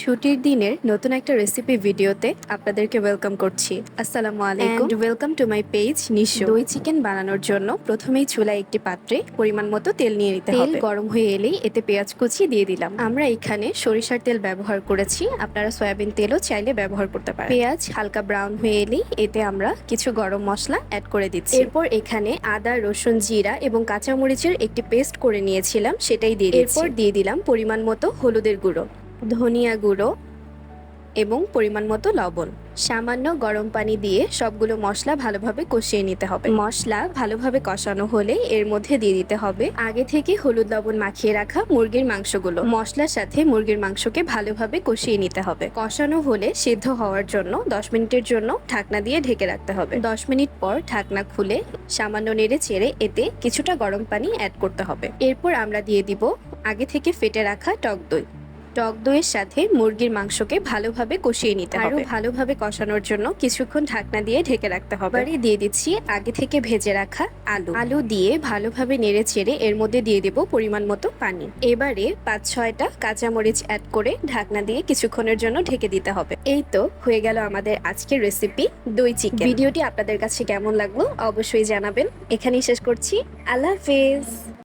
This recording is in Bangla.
ছুটির দিনের নতুন একটা রেসিপি ভিডিওতে আপনাদেরকে ওয়েলকাম করছি। আসসালামু আলাইকুম। Welcome to my page Nisho দই চিকেন বানানোর জন্য প্রথমেই চুলায় একটি পাত্রে পরিমাণ মতো তেল নিয়ে নিতে হবে। তেল গরম হয়ে এলেই এতে পেঁয়াজ কুচি দিয়ে দিলাম। আমরা এখানে সরিষার তেল ব্যবহার করেছি। আপনারা সয়াবিন তেলও চাইলে ব্যবহার করতে পারেন। পেঁয়াজ হালকা ব্রাউন হয়ে এলেই এতে আমরা কিছু গরম মশলা অ্যাড করে দিচ্ছি। এরপর এখানে আদা রসুন জিরা এবং কাঁচামরিচের একটি পেস্ট করে নিয়েছিলাম সেটাই দিয়ে এরপর দিয়ে দিলাম পরিমাণ মতো হলুদের গুঁড়ো। ধনিয়া গুঁড়ো এবং পরিমাণ মতো লবণ। সামান্য গরম পানি দিয়ে সবগুলো মশলা ভালোভাবে কষিয়ে নিতে হবে। মশলা ভালোভাবে কষানো হলে এর মধ্যে দিয়ে দিতে হবে আগে থেকে হলুদ লবণ মাখিয়ে রাখা মুরগির মাংসগুলো। মশলার সাথে মুরগির মাংসকে ভালোভাবে কষিয়ে নিতে হবে। কষানো হলে সিদ্ধ হওয়ার জন্য দশ মিনিটের জন্য ঢাকনা দিয়ে ঢেকে রাখতে হবে। দশ মিনিট পর ঢাকনা খুলে সামান্য নেড়ে চেড়ে এতে কিছুটা গরম পানি অ্যাড করতে হবে। এরপর আমরা দিয়ে দিব আগে থেকে ফেটে রাখা টক দই। টক দইয়ের সাথে মুরগির মাংসকে ভালোভাবে কষিয়ে নিতে হবে। আরও ভালোভাবে কষানোর জন্য কিছুক্ষণ ঢাকনা দিয়ে ঢেকে রাখতে হবে। এবারে দিয়ে দিচ্ছি আগে থেকে ভেজে রাখা আলু। আলু দিয়ে ভালোভাবে নেড়ে চেড়ে এর মধ্যে দিয়ে দেব পরিমাণ মতো পানি। এবারে পাঁচ ছয়টা কাঁচামরিচ অ্যাড করে ঢাকনা দিয়ে কিছুক্ষণের জন্য ঢেকে দিতে হবে। এই তো হয়ে গেল আমাদের আজকের রেসিপি দই চিকেন ভিডিওটি আপনাদের কাছে কেমন লাগল অবশ্যই জানাবেন। এখানেই শেষ করছি। আল্লাহ হাফেজ।